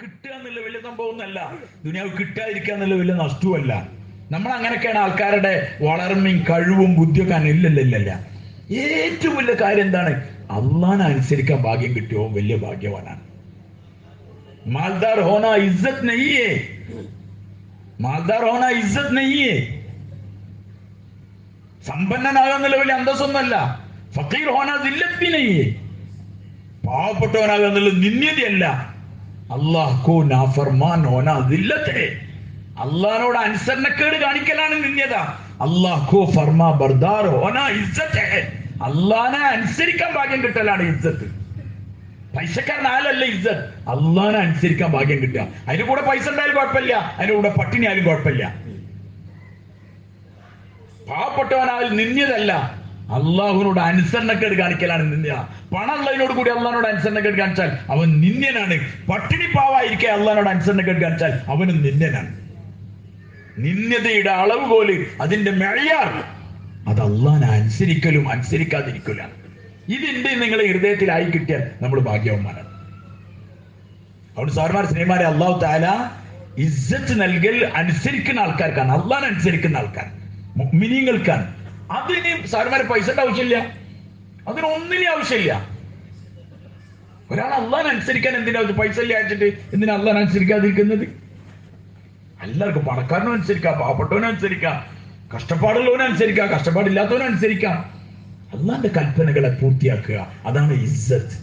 കിട്ടുക എന്നുള്ള വലിയ സംഭവമൊന്നുമല്ല. ദുനിയാവ് കിട്ടാതിരിക്കുക എന്നുള്ള വലിയ നഷ്ടവുമല്ല. നമ്മൾ അങ്ങനെയൊക്കെയാണ് ആൾക്കാരുടെ വളർമ്മയും കഴിവും ബുദ്ധിയൊക്കെ ഇല്ലല്ല ഇല്ലല്ല ഏറ്റവും വലിയ കാര്യം എന്താണ്? അള്ളാനെ അനുസരിക്കാൻ ഭാഗ്യം കിട്ടിയോ വലിയ ഭാഗ്യവാനാണ്. മാൽദാർ ഹോന ഇജ്ജത്ത് നെയ്യേ മാൽദാർ ഹോന ഇജ്ജത്ത് നെയ്യേ സമ്പന്നനാകുന്നുള്ള വലിയ അന്തസ്സൊന്നുമല്ല. ഫക്കീർ ഹോന ദില്ലത്തിനെയ്യേ പാവപ്പെട്ടവനാകുന്നുള്ള നിന്ദ്യതയല്ല. അള്ളാഹ്കോ നാഫർമാൻ ഓന ദില്ലത്തെ. അള്ളഹാനോട് അനുസരണക്കേട് കാണിക്കലാണ് നിന്ദ്യത അള്ളാഹ്കോ ഫർമാ ബർദാർ ഓന ഇസ്സത്തെ. അള്ളഹാനെ അനുസരിക്കാൻ ഭാഗ്യം കിട്ടലാണ് ഇസ്സത്ത്. പൈസക്കാരനാലല്ല ഇസ്സത്ത്. അള്ളഹാനെ അനുസരിക്കാൻ ഭാഗ്യം കിട്ടുക. അതിന് കൂടെ പൈസ ഉണ്ടായാലും കുഴപ്പമില്ല. അതിന്റെ കൂടെ പട്ടിണി ആയാലും കുഴപ്പമില്ല. പാവപ്പെട്ടവനാൽ നിന്യതല്ല അള്ളാഹുവിനോട് അനുസരണക്കേട് കാണിക്കലാണ് നിന്യ പണമുള്ളതിനോട് കൂടി അള്ളഹാനോട് അനുസരണക്കേട് കാണിച്ചാൽ അവൻ നിന്ദ്യനാണ്. പട്ടിണി പാവായിരിക്കെ അള്ളഹാനോട് അനുസരണക്കേട് കാണിച്ചാൽ അവനും നിന്ദ്യനാണ്. നിന്ദ്യതയുടെ അളവ് പോലെ അതിന്റെ മെഴയാർ അത് അള്ളഹാനെ അനുസരിക്കലും അനുസരിക്കാതിരിക്കലാണ്. ഇതിന്റെ നിങ്ങളെ ഹൃദയത്തിലായി കിട്ടിയാൽ നമ്മൾ ഭാഗ്യവന്മാരാണ്. അവിടെ സാർമാർ സിനിമാരെ അള്ളാഹു താല ഇസ്സത്ത് നൽകൽ അനുസരിക്കുന്ന ആൾക്കാർക്കാണ്. അള്ളഹാൻ അനുസരിക്കുന്ന ആൾക്കാർ. മിനിങ്ങൾക്കാണ് അതിന് സാർമാരെ പൈസ ആവശ്യമില്ല. അതിനൊന്നിനും ആവശ്യമില്ല. ഒരാൾ അള്ളാൻ അനുസരിക്കാൻ എന്തിനാ പൈസ ഇല്ല അയച്ചിട്ട് എന്തിനാ അള്ളാൻ അനുസരിക്കാതിരിക്കുന്നത്? എല്ലാവർക്കും പണക്കാരനും അനുസരിക്കാം പാവപ്പെട്ടവനും അനുസരിക്കാം കഷ്ടപ്പാടുള്ളവനും അനുസരിക്കാം കഷ്ടപ്പാടില്ലാത്തവനും അനുസരിക്കാം. അള്ളാന്റെ കൽപ്പനകളെ പൂർത്തിയാക്കുക അതാണ് ഇസ്സത്ത്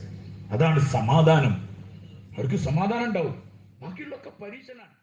അതാണ് സമാധാനം. അവർക്ക് സമാധാനം ഉണ്ടാവും. ബാക്കിയുള്ളൊക്കെ പരീക്ഷനാണ്